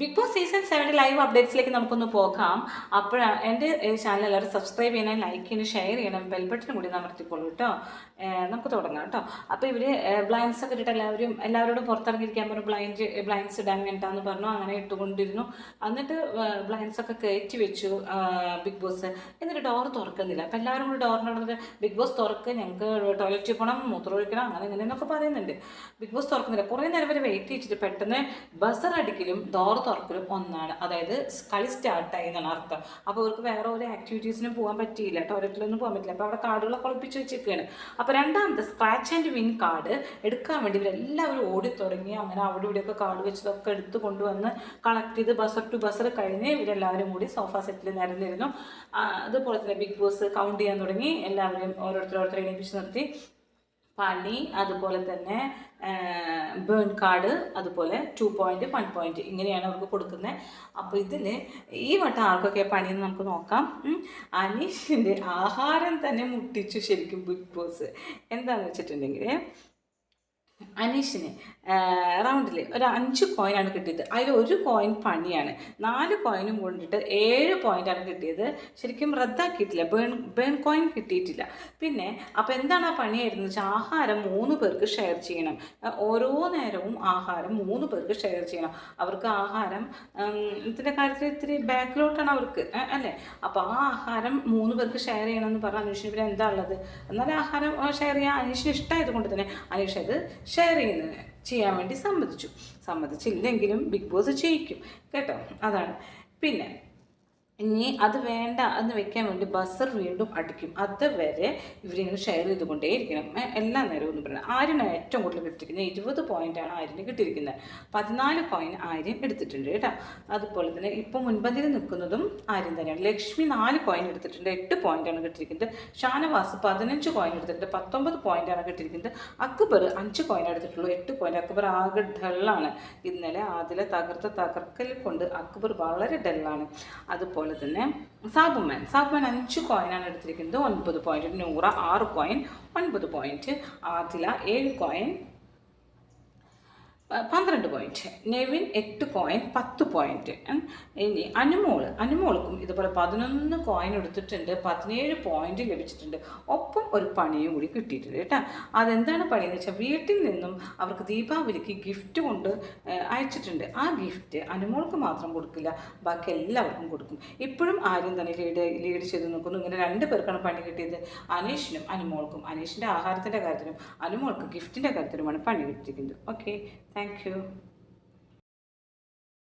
Big Boss season സെവന്റെ live അപ്ഡേറ്റ്സിലേക്ക് നമുക്കൊന്ന് പോകാം. അപ്പോഴാണ് എന്റെ ചാനൽ എല്ലാവരും സബ്സ്ക്രൈബ് ചെയ്യണം ലൈക്ക് ചെയ്യണം ഷെയർ ചെയ്യണം ബെൽ ബട്ടൺ കൂടി അമർത്തിക്കോളൂ കേട്ടോ നമുക്ക് തുടങ്ങാം കേട്ടോ അപ്പോൾ ഇവർ ബ്ലൈൻഡ്സ് ഒക്കെ ഇട്ടിട്ട് എല്ലാവരും എല്ലാവരോടും പുറത്തിറങ്ങിയിരിക്കാൻ പറഞ്ഞു ബ്ലൈൻഡ് ബ്ലൈൻഡ്സ് ഇടാൻ വേണ്ടാന്ന് പറഞ്ഞു അങ്ങനെ ഇട്ടുകൊണ്ടിരുന്നു. എന്നിട്ട് ബ്ലൈൻഡ്സ് ഒക്കെ കയറ്റി വെച്ചു ബിഗ് ബോസ് എന്നിട്ട് ഡോർ തുറക്കുന്നില്ല. അപ്പോൾ എല്ലാവരും കൂടി ഡോറിനോട് ബിഗ് ബോസ് തുറക്ക് ഞങ്ങൾക്ക് ടോയ്ലറ്റിൽ പോകണം മൂത്രം ഒഴിക്കണം അങ്ങനെ ഇങ്ങനെ എന്നൊക്കെ പറയുന്നുണ്ട്. ബിഗ് ബോസ് തുറക്കുന്നില്ല. കുറേ നേരം വരെ വെയിറ്റ് ചെയ്തിട്ട് പെട്ടെന്ന് ബസർ അടിക്കലും ഡോർ തുറക്കലും ഒന്നാണ്. അതായത് കളി സ്റ്റാർട്ടായി എന്നാണ് അർത്ഥം. അപ്പോൾ അവർക്ക് വേറെ ഒരു ആക്ടിവിറ്റീസിനും പോകാൻ പറ്റിയില്ല. ടോയ്ലറ്റിലൊന്നും പോകാൻ പറ്റില്ല അപ്പോൾ അവിടെ കാർഡുകളൊക്കെ ഒളിപ്പിച്ച് വെച്ചിരിക്കുകയാണ്. അപ്പോൾ രണ്ടാമത്തെ സ്ക്രാച്ച് ആൻഡ് വിൻ കാർഡ് എടുക്കാൻ വേണ്ടി ഇവരെല്ലാവരും ഓടി തുടങ്ങി അങ്ങനെ അവിടെ ഇവിടെയൊക്കെ കാർഡ് വെച്ചതൊക്കെ എടുത്ത് കൊണ്ടുവന്ന് കളക്ട് ചെയ്ത് ബസർ ടു ബസർ കഴിഞ്ഞ് ഇവരെല്ലാവരും കൂടി സോഫ സെറ്റിൽ നിരന്നിരുന്നു. അതുപോലെ തന്നെ ബിഗ് ബോസ് കൗണ്ട് ചെയ്യാൻ തുടങ്ങി. എല്ലാവരും ഓരോരുത്തരോരുത്തരെ എണീപ്പിച്ച് നിർത്തി. പണി അതുപോലെ തന്നെ ബേൺ കാർഡ് അതുപോലെ ടു പോയിന്റ് വൺ പോയിന്റ് ഇങ്ങനെയാണ് അവർക്ക് കൊടുക്കുന്നത് അപ്പോൾ ഇതിൽ ഈ വട്ടം ആർക്കൊക്കെ പണിയെന്ന് നമുക്ക് നോക്കാം. അനീഷിന്റെ ആഹാരം തന്നെ മുട്ടിച്ചു ശരിക്കും ബിഗ് ബോസ് എന്താണെന്ന് വെച്ചിട്ടുണ്ടെങ്കിൽ അനീഷിന് റൗണ്ടിൽ ഒരു അഞ്ച് കോയിനാണ് കിട്ടിയത്. അതിൽ ഒരു കോയിൻ പണിയാണ്. നാല് കോയിനും കൊണ്ടിട്ട് ഏഴ് പോയിന്റാണ് കിട്ടിയത്. ശരിക്കും റദ്ദാക്കിയിട്ടില്ല. ബേൺ ബേൺ കോയിൻ കിട്ടിയിട്ടില്ല. പിന്നെ അപ്പോൾ എന്താണ് ആ പണിയായിരുന്നു വെച്ചാൽ ആഹാരം മൂന്ന് പേർക്ക് ഷെയർ ചെയ്യണം. ഓരോ നേരവും ആഹാരം മൂന്ന് പേർക്ക് ഷെയർ ചെയ്യണം. അവർക്ക് ആഹാരം ഇതിന്റെ കാര്യത്തിൽ ഇത്തിരി ബാക്കിലോട്ടാണ് അവർക്ക് അല്ലേ? അപ്പോൾ ആ ആഹാരം മൂന്ന് പേർക്ക് ഷെയർ ചെയ്യണമെന്ന് പറഞ്ഞാൽ അനീഷിന് പിന്നെ എന്താ ഉള്ളത്? എന്നാൽ ആഹാരം ഷെയർ ചെയ്യാൻ അനീഷിന് ഇഷ്ടമായത് കൊണ്ട് തന്നെ അനീഷ് അത് ചെയ്യുന്നത് ചെയ്യാൻ വേണ്ടി സമ്മതിച്ചു. സമ്മതിച്ചില്ലെങ്കിലും ബിഗ് ബോസ് ചെയ്യിക്കും കേട്ടോ? അതാണ്. പിന്നെ ഇനി അത് വേണ്ട എന്ന് വെക്കാൻ വേണ്ടി ബസർ വീണ്ടും അടിക്കും. അതുവരെ ഇവരിങ്ങനെ ഷെയർ ചെയ്തുകൊണ്ടേയിരിക്കണം. എല്ലാ നേരവും എന്ന് പറയുന്നത് ആര്യനാണ് ഏറ്റവും കൂടുതൽ കിട്ടിയിരിക്കുന്നത് ഇരുപത് പോയിന്റാണ് ആര്യന് കിട്ടിയിരിക്കുന്നത്. പതിനാല് പോയിന്റ് ആര്യൻ എടുത്തിട്ടുണ്ട് കേട്ടോ. അതുപോലെ തന്നെ ഇപ്പോൾ മുൻപന്തിയിൽ നിൽക്കുന്നതും ആര്യൻ തന്നെയാണ്. ലക്ഷ്മി നാല് പോയിന്റ് എടുത്തിട്ടുണ്ട്. എട്ട് പോയിന്റാണ് കിട്ടിയിരിക്കുന്നത്. ഷാനവാസ് പതിനഞ്ച് പോയിന്റ് എടുത്തിട്ടുണ്ട്. പത്തൊമ്പത് പോയിന്റാണ് കിട്ടിയിരിക്കുന്നത്. അക്ബർ അഞ്ച് പോയിന്റ് എടുത്തിട്ടുള്ളൂ. എട്ട് പോയിന്റ് അക്ബർ ആകെ ഡള്ളാണ് ഇന്നലെ ആദിലെ തകർത്ത തകർക്കൽ കൊണ്ട് അക്ബർ വളരെ ഡള്ളാണ് അതുപോലെ തന്നെ സാബുമാൻ സാബുമാൻ അഞ്ച് കോയിനാണ് എടുത്തിരിക്കുന്നത് ഒൻപത് പോയിന്റ് നൂറ ആറ് കോയിൻ ഒൻപത് പോയിന്റ് ആദില ഏഴ് കോയിൻ പ- പന്ത്രണ്ട് പോയിന്റ് നെവിൻ എട്ട് കോയിൻ പത്ത് പോയിന്റ് ഇനി അനുമോൾ അനുമോൾക്കും ഇതുപോലെ പതിനൊന്ന് കോയിൻ എടുത്തിട്ടുണ്ട് പതിനേഴ് പോയിന്റ് ലഭിച്ചിട്ടുണ്ട്. ഒപ്പം ഒരു പണിയും കൂടി കിട്ടിയിട്ടുണ്ട് കേട്ടോ. അതെന്താണ് പണി എന്ന് വെച്ചാൽ വീട്ടിൽ നിന്നും അവർക്ക് ദീപാവലിക്ക് ഗിഫ്റ്റ് കൊണ്ട് അയച്ചിട്ടുണ്ട്. ആ ഗിഫ്റ്റ് അനുമോൾക്ക് മാത്രം കൊടുക്കില്ല ബാക്കി എല്ലാവർക്കും കൊടുക്കും. ഇപ്പോഴും ആരും തന്നെ ലീഡ് ലീഡ് ചെയ്ത് നോക്കുന്നു ഇങ്ങനെ രണ്ട് പേർക്കാണ് പണി കിട്ടിയത്. അനീഷിനും അനുമോൾക്കും അനീഷിന്റെ ആഹാരത്തിന്റെ കാര്യത്തിലും അനുമോൾക്ക് ഗിഫ്റ്റിന്റെ കാര്യത്തിലുമാണ് പണി കിട്ടിയിരിക്കുന്നത്. Okay Thank you.